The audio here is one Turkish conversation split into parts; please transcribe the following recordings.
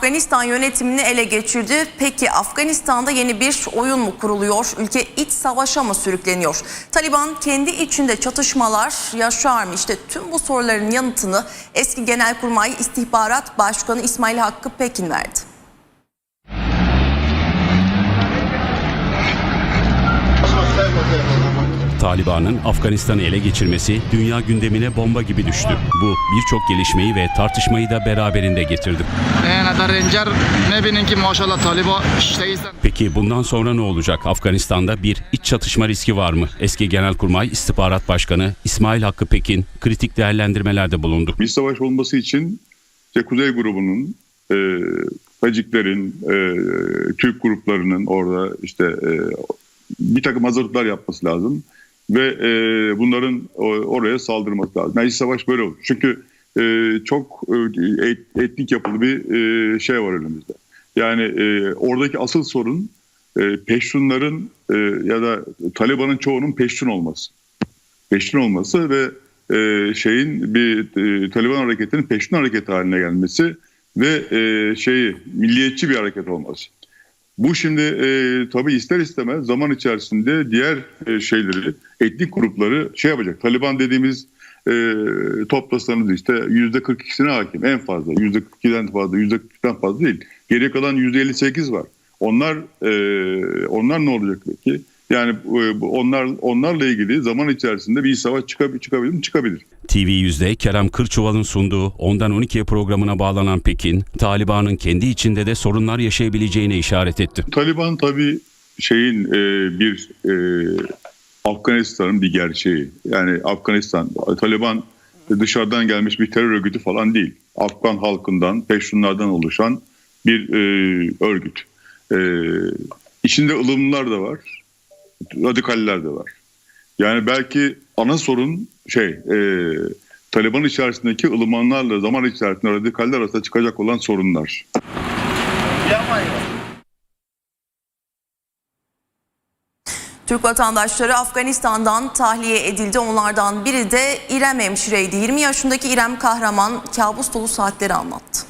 Afganistan yönetimini ele geçirdi. Peki Afganistan'da yeni bir oyun mu kuruluyor? Ülke iç savaşa mı sürükleniyor? Taliban kendi içinde çatışmalar yaşar mı? İşte tüm bu soruların yanıtını eski Genelkurmay İstihbarat Başkanı İsmail Hakkı Pekin verdi. Taliban'ın Afganistan'ı ele geçirmesi dünya gündemine bomba gibi düştü. Bu birçok gelişmeyi ve tartışmayı da beraberinde getirdi. Peki bundan sonra ne olacak? Afganistan'da bir iç çatışma riski var mı? Eski Genelkurmay İstihbarat Başkanı İsmail Hakkı Pekin kritik değerlendirmelerde bulundu. Bir savaş olması için işte Kuzey grubunun e, Taciklerin, e, Türk gruplarının orada işte e, bir takım hazırlıklar yapması lazım ve e, bunların o- oraya saldırması lazım. Yani savaş böyle olur. Çünkü e, çok e, et- etnik yapılı bir e, şey var önümüzde. Yani e, oradaki asıl sorun e, Peştunların e, ya da Taliban'ın çoğunun Peştun olması. Peştun olması ve e, şeyin bir e, Taliban hareketinin Peştun hareketi haline gelmesi ve e, şeyi milliyetçi bir hareket olması. Bu şimdi e, tabii ister istemez zaman içerisinde diğer e, şeyleri, etnik grupları şey yapacak. Taliban dediğimiz e, toplasanız işte yüzde 42'sine hakim en fazla. Yüzde 42'den fazla, yüzde 42'den fazla değil. Geriye kalan yüzde 58 var. Onlar e, onlar ne olacak peki? Yani e, onlar onlarla ilgili zaman içerisinde bir savaş çıkabilir, çıkabilir mi? Çıkabilir. TV100'de Kerem Kırçuval'ın sunduğu 10'dan 12'ye programına bağlanan Pekin, Taliban'ın kendi içinde de sorunlar yaşayabileceğine işaret etti. Taliban tabii şeyin e, bir e, Afganistan'ın bir gerçeği. Yani Afganistan, Taliban dışarıdan gelmiş bir terör örgütü falan değil. Afgan halkından, peştunlardan oluşan bir e, örgüt. E, içinde ılımlılar da var, radikaller de var. Yani belki ana sorun şey, e, Taliban içerisindeki ılımanlarla zaman içerisinde radikaller arasında çıkacak olan sorunlar. Türk vatandaşları Afganistan'dan tahliye edildi. Onlardan biri de İrem hemşireydi. 20 yaşındaki İrem Kahraman kabus dolu saatleri anlattı.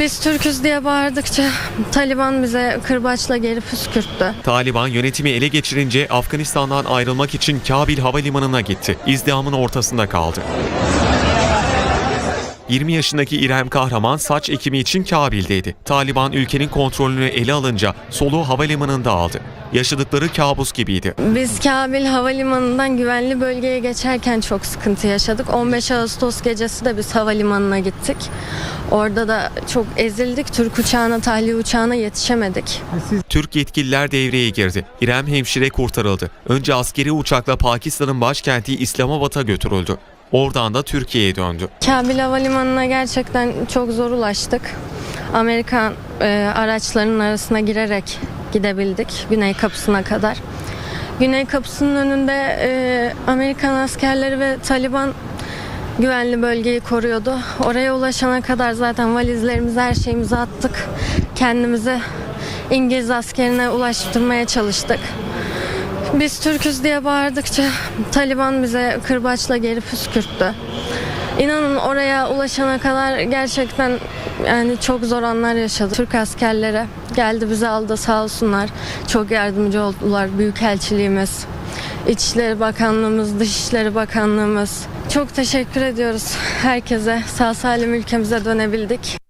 Biz Türküz diye bağırdıkça Taliban bize kırbaçla geri püskürttü. Taliban yönetimi ele geçirince Afganistan'dan ayrılmak için Kabil Havalimanı'na gitti. İzdihamın ortasında kaldı. 20 yaşındaki İrem Kahraman saç ekimi için Kabil'deydi. Taliban ülkenin kontrolünü ele alınca soluğu havalimanında aldı. Yaşadıkları kabus gibiydi. Biz Kabil Havalimanı'ndan güvenli bölgeye geçerken çok sıkıntı yaşadık. 15 Ağustos gecesi de biz havalimanına gittik. Orada da çok ezildik. Türk uçağına, tahliye uçağına yetişemedik. Türk yetkililer devreye girdi. İrem hemşire kurtarıldı. Önce askeri uçakla Pakistan'ın başkenti İslamabad'a götürüldü. Oradan da Türkiye'ye döndü. Kabil Havalimanı'na gerçekten çok zor ulaştık. Amerikan e, araçlarının arasına girerek gidebildik Güney kapısına kadar. Güney kapısının önünde e, Amerikan askerleri ve Taliban güvenli bölgeyi koruyordu. Oraya ulaşana kadar zaten valizlerimizi her şeyimizi attık. Kendimizi İngiliz askerine ulaştırmaya çalıştık. Biz Türküz diye bağırdıkça Taliban bize kırbaçla geri püskürttü. İnanın oraya ulaşana kadar gerçekten yani çok zor anlar yaşadık. Türk askerleri geldi bizi aldı sağ olsunlar. Çok yardımcı oldular Büyükelçiliğimiz. İçişleri Bakanlığımız, Dışişleri Bakanlığımız. Çok teşekkür ediyoruz herkese. Sağ salim ülkemize dönebildik.